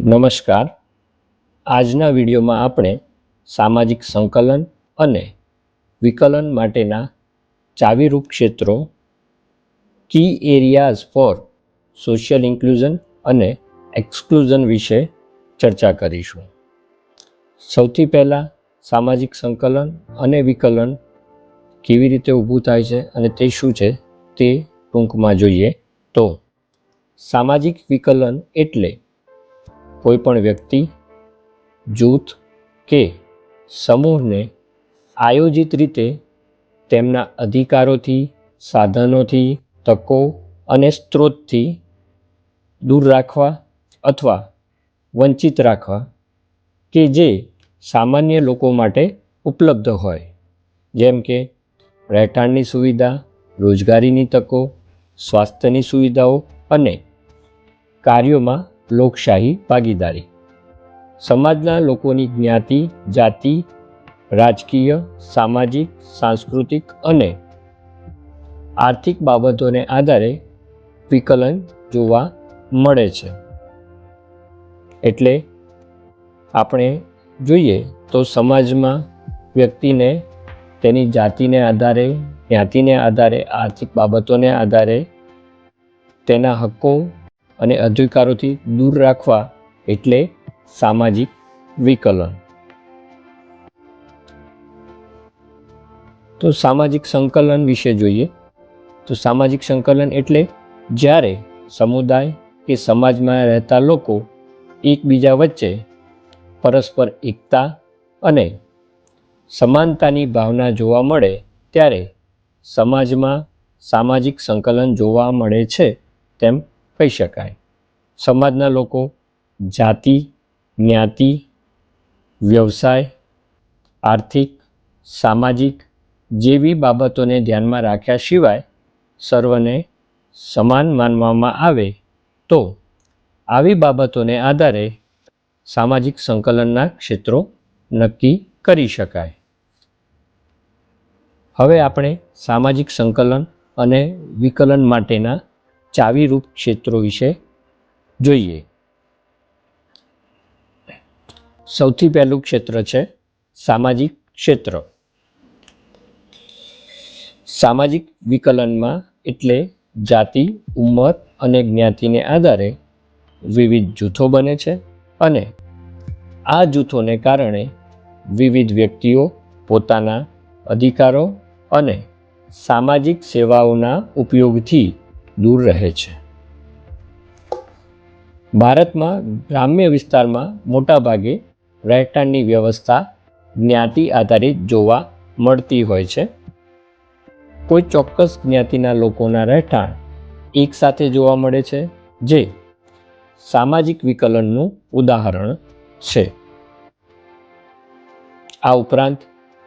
નમસ્કાર. આજના વિડીયોમાં આપણે સામાજિક સંકલન અને વિકલન માટેના ચાવીરૂપ ક્ષેત્રો key areas for social inclusion અને એક્સક્લુઝન વિશે ચર્ચા કરીશું. સૌથી પહેલાં સામાજિક સંકલન અને વિકલન કેવી રીતે ઊભું થાય છે અને તે શું છે તે ટૂંકમાં જોઈએ. તો સામાજિક વિકલન એટલે કોઈ પણ વ્યક્તિ, જૂથ કે સમૂહને આયોજિત રીતે તેમના અધિકારોથી, સાધનોથી, તકો અને સ્ત્રોતથી દૂર રાખવા અથવા વંચિત રાખવા કે જે સામાન્ય લોકો માટે ઉપલબ્ધ હોય. જેમ કે રહેઠાણની સુવિધા, રોજગારીની તકો, સ્વાસ્થ્યની સુવિધાઓ અને કાર્યોમાં લોકશાહી ભાગીદારી. સમાજના લોકોની જ્ઞાતિ, જાતિ, રાજકીય, સામાજિક, સાંસ્કૃતિક અને આર્થિક બાબતોને આધારે વિકલન જોવા મળે છે. એટલે આપણે જોઈએ તો સમાજમાં વ્યક્તિને તેની જાતિને આધારે, જ્ઞાતિને આધારે, આર્થિક બાબતોને આધારે તેના હક્કો અને અધિકારોથી દૂર રાખવા એટલે સામાજિક વિકલન. તો સામાજિક સંકલન વિશે જોઈએ. તો સામાજિક સંકલન એટલે જ્યારે સમુદાય કે સમાજમાં રહેતા લોકો એકબીજા વચ્ચે પરસ્પર એકતા અને સમાનતાની ભાવના જોવા મળે ત્યારે સમાજમાં સામાજિક સંકલન જોવા મળે છે તેમ કહી શકાય. સમાજના લોકો, જાતિ, જ્ઞાતિ, વ્યવસાય, આર્થિક, સામાજિક જેવી બાબતોને ધ્યાનમાં રાખ્યા સિવાય સર્વને સમાન માનવામાં આવે તો આવી બાબતોને આધારે સામાજિક સંકલનના ક્ષેત્રો નક્કી કરી શકાય. હવે આપણે સામાજિક સંકલન અને વિકલન માટેના ચાવીરૂપ ક્ષેત્રો વિશે જોઈએ. સૌથી પહેલું ક્ષેત્ર છે સામાજિક ક્ષેત્ર. સામાજિક વિકલનમાં એટલે જાતિ, ઉંમર અને જ્ઞાતિને આધારે વિવિધ જૂથો બને છે અને આ જૂથોને કારણે વિવિધ વ્યક્તિઓ પોતાના અધિકારો અને સામાજિક સેવાઓના ઉપયોગથી દૂર રહે છે. ભારતમાં ગ્રામ્ય વિસ્તારમાં મોટાભાગે રહેઠાણની વ્યવસ્થા જ્ઞાતિ આધારિત જોવા મળતી હોય છે. કોઈ ચોક્કસ જ્ઞાતિના લોકોના રહેઠાણ એકસાથે જોવા મળે છે, જે સામાજિક વિકલનનું ઉદાહરણ છે. આ ઉપરાંત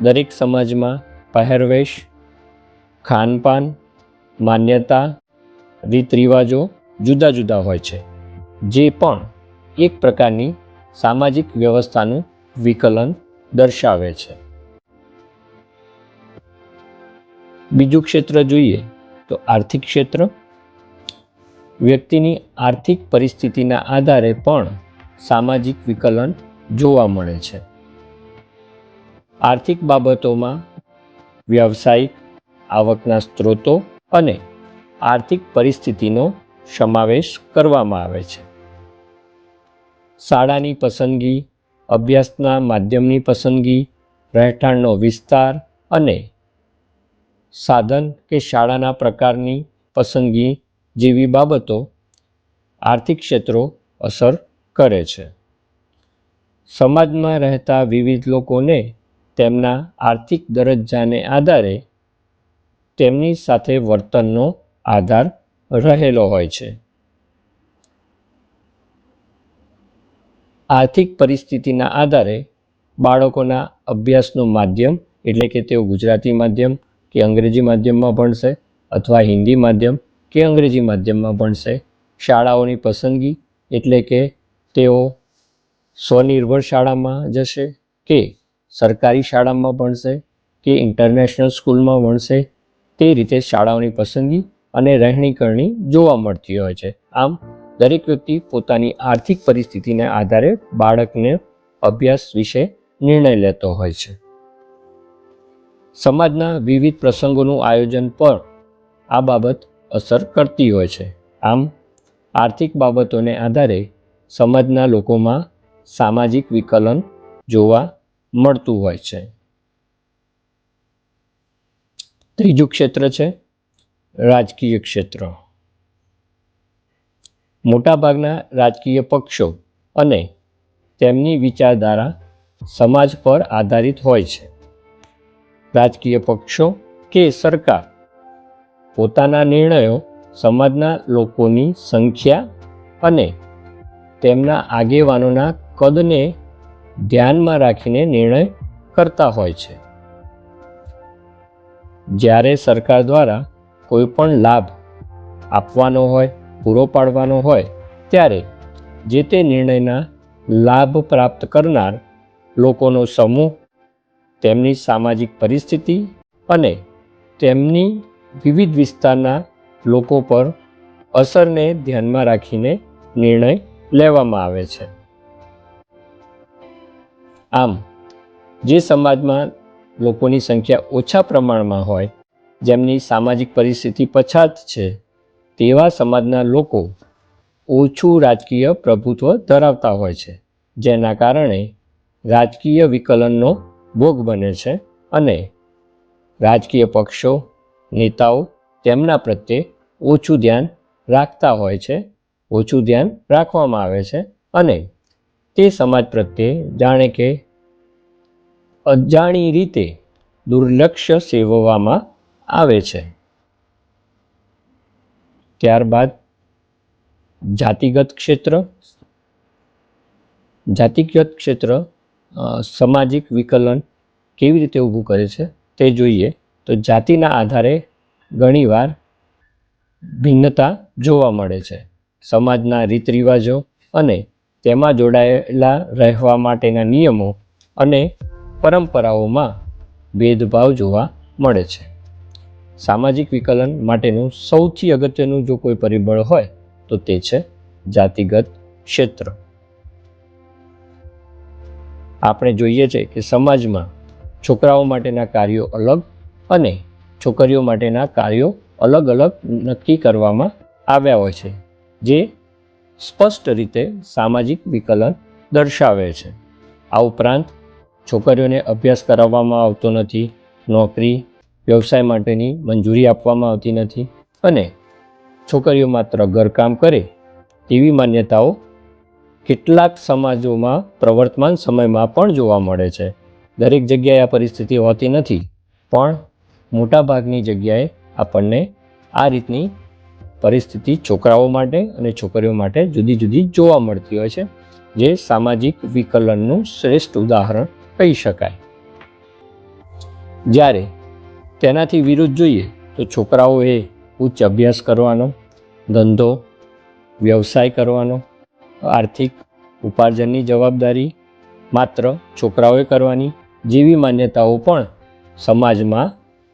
દરેક સમાજમાં પહેરવેશ, ખાનપાન, માન્યતા રીત રિવાજો જુદા જુદા હોય છે, જે પણ એક પ્રકારની સામાજિક વ્યવસ્થાનું વિકલન દર્શાવે છે. બીજું ક્ષેત્ર જોઈએ તો આર્થિક ક્ષેત્ર. વ્યક્તિની આર્થિક પરિસ્થિતિના આધારે પણ સામાજિક વિકલન જોવા મળે છે. આર્થિક બાબતોમાં વ્યવસાયિક આવકના સ્ત્રોતો અને આર્થિક પરિસ્થિતિનો સમાવેશ કરવામાં આવે છે. શાળાની પસંદગી, અભ્યાસના માધ્યમની પસંદગી, રહેઠાણનો વિસ્તાર અને સાધન કે શાળાના પ્રકારની પસંદગી જેવી બાબતો આર્થિક ક્ષેત્રો અસર કરે છે. સમાજમાં રહેતા વિવિધ લોકોને તેમના આર્થિક દરજ્જાને આધારે તેમની સાથે વર્તનનો આધાર રહેલો હોય છે. આર્થિક પરિસ્થિતિના આધારે બાળકોના અભ્યાસનું માધ્યમ એટલે કે તેઓ ગુજરાતી માધ્યમ કે અંગ્રેજી માધ્યમમાં ભણશે અથવા હિન્દી માધ્યમ કે અંગ્રેજી માધ્યમમાં ભણશે. શાળાઓની પસંદગી એટલે કે તેઓ સ્વનિર્ભર શાળામાં જશે કે સરકારી શાળામાં ભણશે કે ઇન્ટરનેશનલ સ્કૂલમાં ભણશે તે રીતે શાળાઓની પસંદગી અને રહેણી કરણી જોવા મળતી હોય છે. આમ, દરેક વ્યક્તિ પોતાની આર્થિક પરિસ્થિતિને આધારે બાળકને અભ્યાસ વિશે નિર્ણય લેતો હોય છે. સમાજના વિવિધ પ્રસંગોનું આયોજન પણ આ બાબત અસર કરતી હોય છે. આમ, આર્થિક બાબતોને આધારે સમાજના લોકોમાં સામાજિક વિકલન જોવા મળતું હોય છે. ત્રીજું ક્ષેત્ર છે રાજકીય ક્ષેત્ર. મોટાભાગના રાજકીય પક્ષો અને તેમની વિચારધારા સમાજ પર આધારિત હોય છે. રાજકીય પક્ષો કે સરકાર પોતાના નિર્ણયો સમાજના લોકોની સંખ્યા અને તેમના આગેવાનોના કદને ધ્યાનમાં રાખીને નિર્ણય કરતા હોય છે. જ્યારે સરકાર દ્વારા કોઈ પણ લાભ આપવાનો હોય, પૂરો પાડવાનો હોય, ત્યારે જે તે નિર્ણયના લાભ પ્રાપ્ત કરનાર લોકોનો સમૂહ, તેમની સામાજિક પરિસ્થિતિ અને તેમની વિવિધ વિસ્તારના લોકો પર અસરને ધ્યાનમાં રાખીને નિર્ણય લેવામાં આવે છે. આમ, જે સમાજમાં લોકોની સંખ્યા ઓછા પ્રમાણમાં હોય જેમની સામાજિક પરિસ્થિતિ પછાત છે, તેવા સમાજના લોકો ઓછું રાજકીય પ્રભુત્વ ધરાવતા હોય છે, જેના કારણે રાજકીય વિકલનનો ભોગ બને છે અને રાજકીય પક્ષો, નેતાઓ તેમના પ્રત્યે ઓછું ધ્યાન રાખતા હોય છે, ઓછું ધ્યાન રાખવામાં આવે છે અને તે સમાજ પ્રત્યે જાણે કે અજાણી રીતે દુર્લક્ષ્ય સેવવામાં આવે છે. ત્યારબાદ જાતિગત ક્ષેત્ર જાતિગત ક્ષેત્ર સામાજિક વિકલન કેવી રીતે ઊભું કરે છે તે જોઈએ તો જાતિના આધારે ઘણીવાર ભિન્નતા જોવા મળે છે. સમાજના રીત રિવાજો અને તેમાં જોડાયેલા રહેવા માટેના નિયમો અને પરંપરાઓમાં ભેદભાવ જોવા મળે છે. સામાજિક વિકલન માટેનું સૌથી અગત્યનું જો કોઈ પરિબળ હોય, તો તે છે જાતિગત ક્ષેત્ર. આપણે જોઈએ છે કે સમાજમાં છોકરાઓ માટેના કાર્યો અલગ અને છોકરીઓ માટેના કાર્યો અલગ અલગ નક્કી કરવામાં આવ્યા હોય છે, જે સ્પષ્ટ રીતે સામાજિક વિકલન દર્શાવે છે. આ ઉપરાંત છોકરીઓને અભ્યાસ કરાવવામાં આવતો નથી, નોકરી વ્યવસાય માટેની મંજૂરી આપવામાં આવતી નથી અને છોકરીઓ માત્ર ઘરકામ કરે તેવી માન્યતાઓ કેટલાક સમાજોમાં પ્રવર્તમાન સમયમાં પણ જોવા મળે છે. દરેક જગ્યાએ આ પરિસ્થિતિ હોતી નથી, પણ મોટાભાગની જગ્યાએ આપણને આ રીતની પરિસ્થિતિ છોકરાઓ માટે અને છોકરીઓ માટે જુદી જુદી જોવા મળતી હોય છે, જે સામાજિક વિકલનનું શ્રેષ્ઠ ઉદાહરણ કહી શકાય. જ્યારે તેનાથી વિરુદ્ધ જોઈએ તો છોકરાઓએ ઉચ્ચ અભ્યાસ કરવાનો, ધંધો, વ્યવસાય કરવાનો, આર્થિક ઉપાર્જનની જવાબદારી માત્ર છોકરાઓએ કરવાની, જેવી માન્યતાઓ પણ સમાજમાં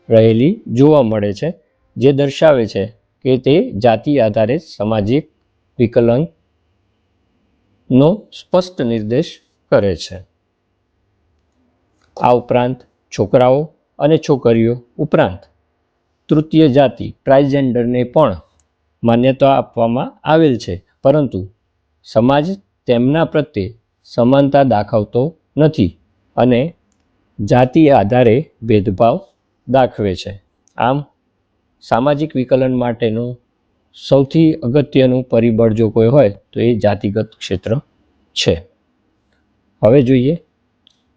રહેલી જોવા મળે છે, જે દર્શાવે છે કે તે જાતિ આધારે સામાજિક વિકલનનો સ્પષ્ટ નિર્દેશ કરે છે. આ ઉપરાંત છોકરાઓ અને છોકરીઓ ઉપરાંત તૃતીય જાતિ ટ્રાઇજેન્ડરને પણ માન્યતા આપવામાં આવેલ છે. પરંતુ સમાજ તેમના પ્રત્યે સમાનતા દાખવતો નથી અને જાતિ આધારે ભેદભાવ દાખવે છે. આમ, સામાજિક વિકલન માટેનું સૌથી અગત્યનું પરિબળ જો કોઈ હોય, તો એ જાતિગત ક્ષેત્ર છે. હવે જોઈએ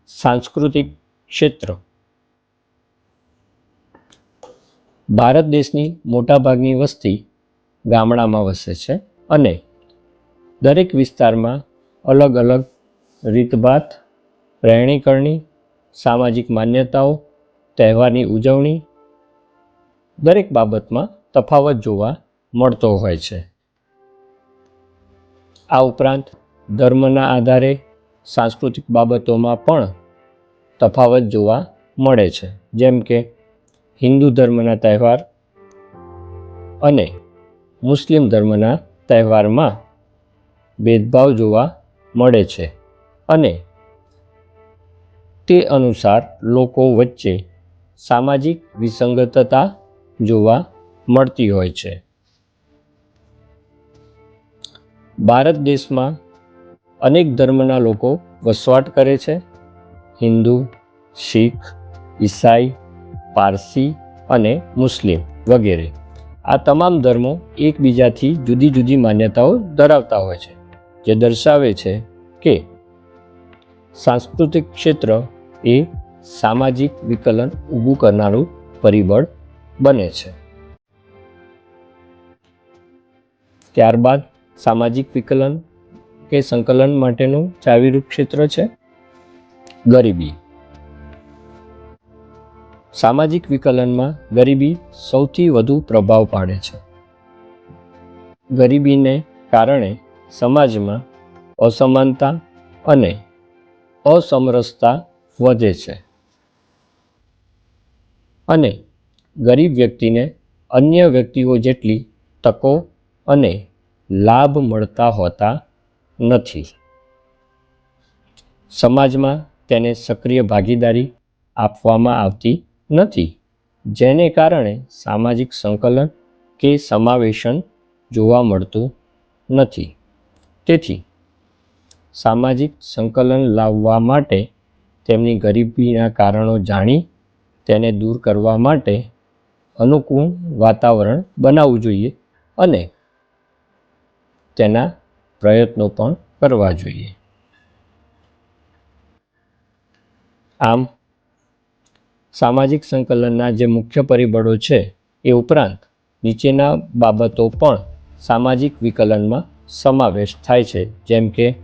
સાંસ્કૃતિક ક્ષેત્ર. ભારત દેશની મોટાભાગની વસ્તી ગામડામાં વસે છે અને દરેક વિસ્તારમાં અલગ અલગ રીતભાત રહેણીકરણી સામાજિક માન્યતાઓ, તહેવારની ઉજવણી, દરેક બાબતમાં તફાવત જોવા મળતો હોય છે. આ ઉપરાંત ધર્મના આધારે સાંસ્કૃતિક બાબતોમાં પણ તફાવત જોવા મળે છે. જેમ કે હિન્દુ ધર્મના તહેવાર અને મુસ્લિમ ધર્મના તહેવારમાં ભેદભાવ જોવા મળે છે અને તે અનુસાર લોકો વચ્ચે સામાજિક વિસંગતતા જોવા મળતી હોય છે. ભારત દેશમાં અનેક ધર્મના લોકો વસવાટ કરે છે. હિન્દુ, શીખ, ઈસાઈ પારસી અને મુસ્લિમ વગેરે. આ તમામ ધર્મો એકબીજાથી જુદી જુદી માન્યતાઓ ધરાવતા હોય છે, જે દર્શાવે છે કે સાંસ્કૃતિક ક્ષેત્ર એ સામાજિક વિકલન ઊભું કરનારું પરિબળ બને છે. ત્યારબાદ સામાજિક વિકલન કે સંકલન માટેનું ચાવીરૂપ ક્ષેત્ર છે, ગરીબી. સામાજિક વિકલનમાં ગરીબી સૌથી વધુ પ્રભાવ પાડે છે. ગરીબીને કારણે સમાજમાં અસમાનતા અને અસમરસતા વધે છે. અને ગરીબ વ્યક્તિને અન્ય વ્યક્તિઓ જેટલી તકો અને લાભ મળતા હોતા નથી. સમાજમાં તેને સક્રિય ભાગીદારી આપવામાં આવતી નથી. જેને કારણે સામાજિક સંકલન કે સમાવેશન જોવા મળતું નથી. તેથી, સામાજિક સંકલન લાવવા માટે તેમની ગરીબીના કારણો જાણી તેને દૂર કરવા માટે અનુકૂળ વાતાવરણ બનાવવું જોઈએ અને તેના પ્રયત્નો પણ કરવા જોઈએ. આમ સામાજિક સંકલનના જે મુખ્ય પરિબળો છે એ ઉપરાંત નીચેના બાબતો પણ સામાજિક વિકલનમાં સમાવેશ થાય છે. જેમ કે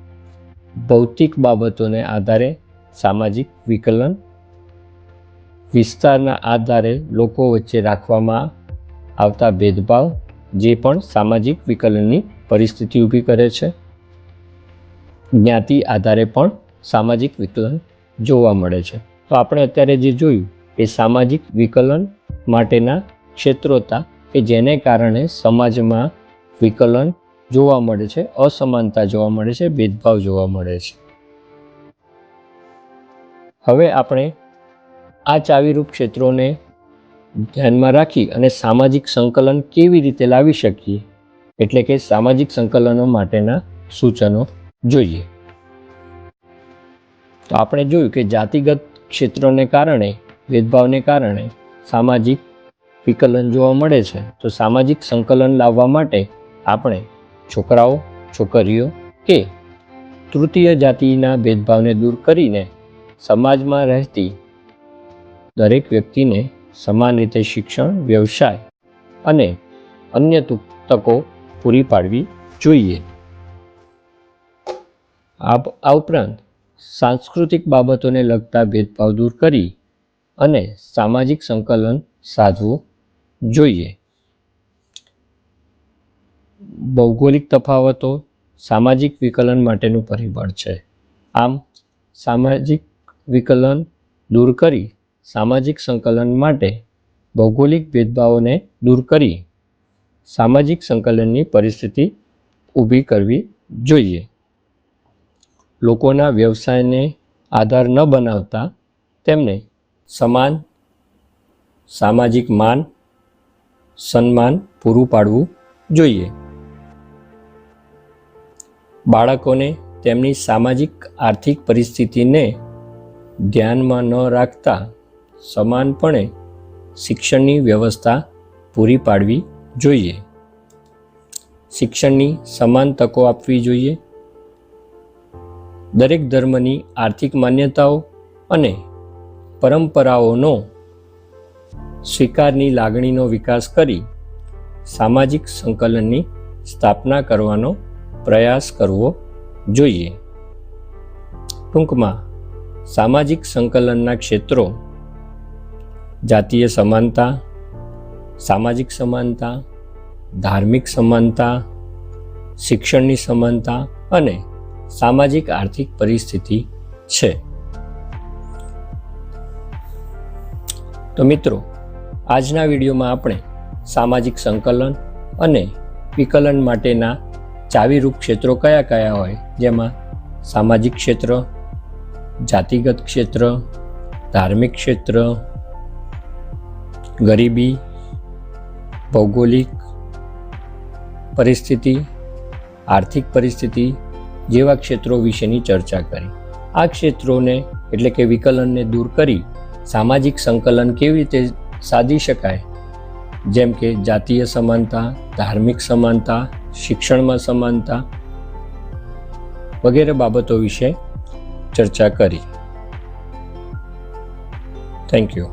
ભૌતિક બાબતોને આધારે સામાજિક વિકલન, વિસ્તારના આધારે લોકો વચ્ચે રાખવામાં આવતા ભેદભાવ, જે પણ સામાજિક વિકલનની પરિસ્થિતિ ઊભી કરે છે. જ્ઞાતિ આધારે પણ સામાજિક વિકલન જોવા મળે છે. તો આપણે અત્યારે જે જોયું એ સામાજિક વિકલન માટેના ક્ષેત્રો હતા કે જેને કારણે સમાજમાં વિકલન જોવા મળે છે, અસમાનતા જોવા મળે છે, ભેદભાવ જોવા મળે છે. હવે આપણે આ ચાવીરૂપ ક્ષેત્રોને ધ્યાનમાં રાખી અને સામાજિક સંકલન કેવી રીતે લાવી શકીએ? એટલે કે સામાજિક સંકલનો માટેના સૂચનો જોઈએ. તો આપણે જોયું કે જાતિગત ક્ષેત્રોને કારણે ભેદભાવને કારણે સામાજિક વિકલન જોવા મળે છે, તો સામાજિક સંકલન લાવવા માટે આપણે છોકરાઓ, છોકરીઓ કે તૃતીય જાતિના ભેદભાવને દૂર કરીને સમાજમાં રહેતી દરેક વ્યક્તિને સમાન રીતે શિક્ષણ, વ્યવસાય અને અન્ય તકો પૂરી પાડવી જોઈએ. આ ઉપરાંત સાંસ્કૃતિક બાબતોને લગતા ભેદભાવ દૂર કરી અને સામાજિક સંકલન સાધવું જોઈએ. ભૌગોલિક તફાવતો સામાજિક વિકલન માટેનું પરિબળ છે. આમ, સામાજિક વિકલન દૂર કરી સામાજિક સંકલન માટે ભૌગોલિક ભેદભાવોને દૂર કરી સામાજિક સંકલનની પરિસ્થિતિ ઊભી કરવી જોઈએ. લોકોના વ્યવસાયને આધાર ન બનાવતા તેમને સમાન, સામાજિક માન, સન્માન પૂરું પાડવું જોઈએ. બાળકોને તેમની સામાજિક, આર્થિક પરિસ્થિતિને ધ્યાનમાં ન રાખતા સમાનપણે શિક્ષણની વ્યવસ્થા પૂરી પાડવી જોઈએ. શિક્ષણની સમાન તકો આપવી જોઈએ. દરેક ધર્મની આર્થિક માન્યતાઓ અને પરંપરાઓનો સ્વીકારની લાગણીનો વિકાસ કરી સામાજિક સંકલનની સ્થાપના કરવાનો પ્રયાસ કરવો જોઈએ. ટૂંકમાં, સામાજિક સંકલનના ક્ષેત્રો, જાતીય સમાનતા, સામાજિક સમાનતા, ધાર્મિક સમાનતા, શિક્ષણની સમાનતા અને સામાજિક આર્થિક પરિસ્થિતિ છે. તો મિત્રો, આજના વિડીયોમાં આપણે સામાજિક સંકલન અને વિકલન માટેના ચાવીરૂપ ક્ષેત્રો કયા કયા હોય? જેમાં સામાજિક ક્ષેત્ર, જાતિગત ક્ષેત્ર, ધાર્મિક ક્ષેત્ર, ગરીબી, ભૌગોલિક પરિસ્થિતિ, આર્થિક પરિસ્થિતિ જેવા ક્ષેત્રો વિશેની ચર્ચા કરી. આ ક્ષેત્રોને એટલે કે વિકલનને દૂર કરી સામાજિક સંકલન કેવી રીતે સાધી શકાય? જેમ કે જાતીય સમાનતા, ધાર્મિક સમાનતા, શિક્ષણમાં સમાનતા વગેરે બાબતો વિશે ચર્ચા કરી. Thank you